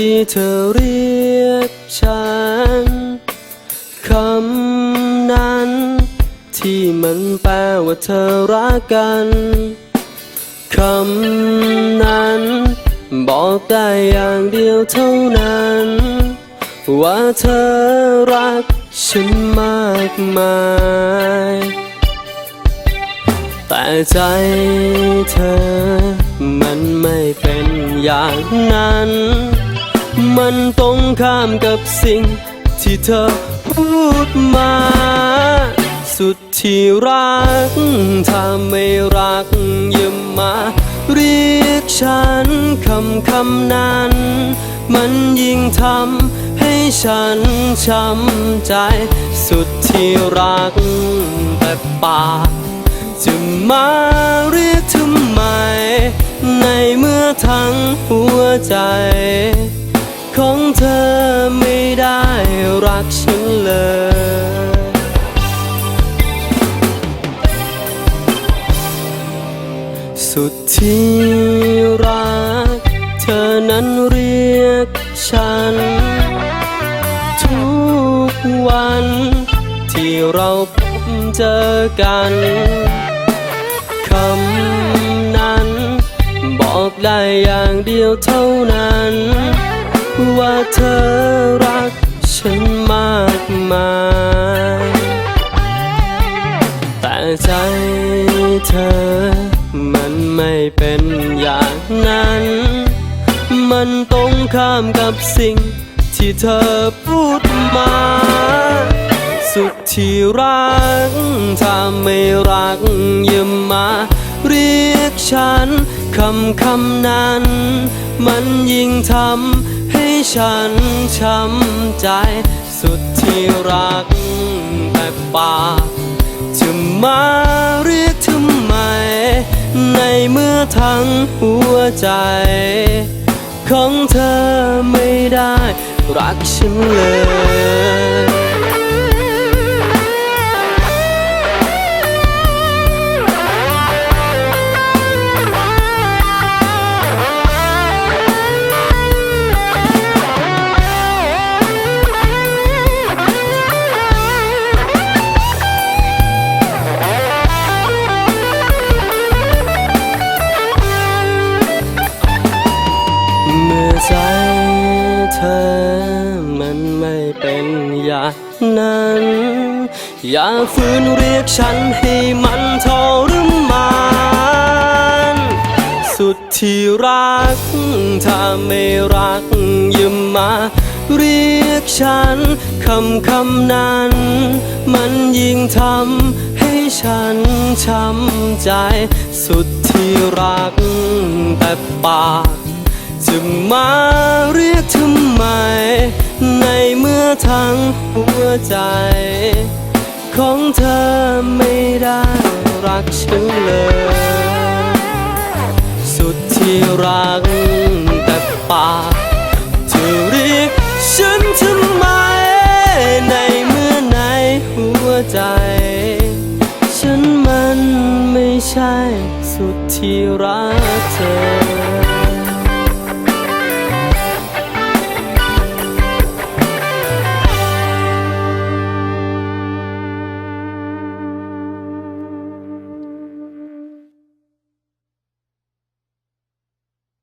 ที่เธอเรียกฉัน คำนั้น ที่มันแปลว่าเธอรักกัน คำนั้น บอกได้อย่างเดียวเท่านั้น ว่าเธอรักฉันมากมาย แต่ใจเธอมันไม่เป็นอย่างนั้น มันตรงข้ามกับสิ่งที่เธอพูดมา สุดที่รัก ถ้าไม่รักอย่ามา เรียกฉันคำคำนั้น มันยิ่งทำให้ฉันช้ำใจ สุดที่รักแต่ปากจะมาเรียกทำไม ในเมื่อทั้งหัวใจ ของเธอไม่ได้รักฉันเลยสุดที่รัก เธอนั้นเรียกฉัน ทุกวัน ที่เราพบเจอกันคำนั้น บอกได้อย่างเดียวเท่านั้น เธอรักฉันมากมาย แต่ใจเธอมันไม่เป็นอย่างนั้น มันตรงข้ามกับสิ่งที่เธอพูดมา สุดที่รัก ถ้าไม่รักอย่ามาเรียกฉันคำคำนั้น มันยิ่งทำ ฉันช้ำใจสุดที่รักแต่ปากจะมาเรียกทำไม ในเมื่อทั้งหัวใจ ของเธอไม่ได้รักฉันเลย ใจเธอมันไม่เป็นอย่างนั้น อย่าฝืนเรียกฉันให้มันทรมานสุดที่รัก ถ้าไม่รักย่ามาเรียกฉันคำคำนั้น มันยิ่งทำให้ฉันช้ำใจ สุดที่รักแต่ปาก จะมาเรียกทำไม ในเมื่อทั้งหัวใจ ของเธอไม่ได้รักฉันเลย สุดที่รักแต่ปากจะเรียกฉันทำไม ในเมื่อในหัวใจ ฉันมันไม่ใช่สุดที่รัก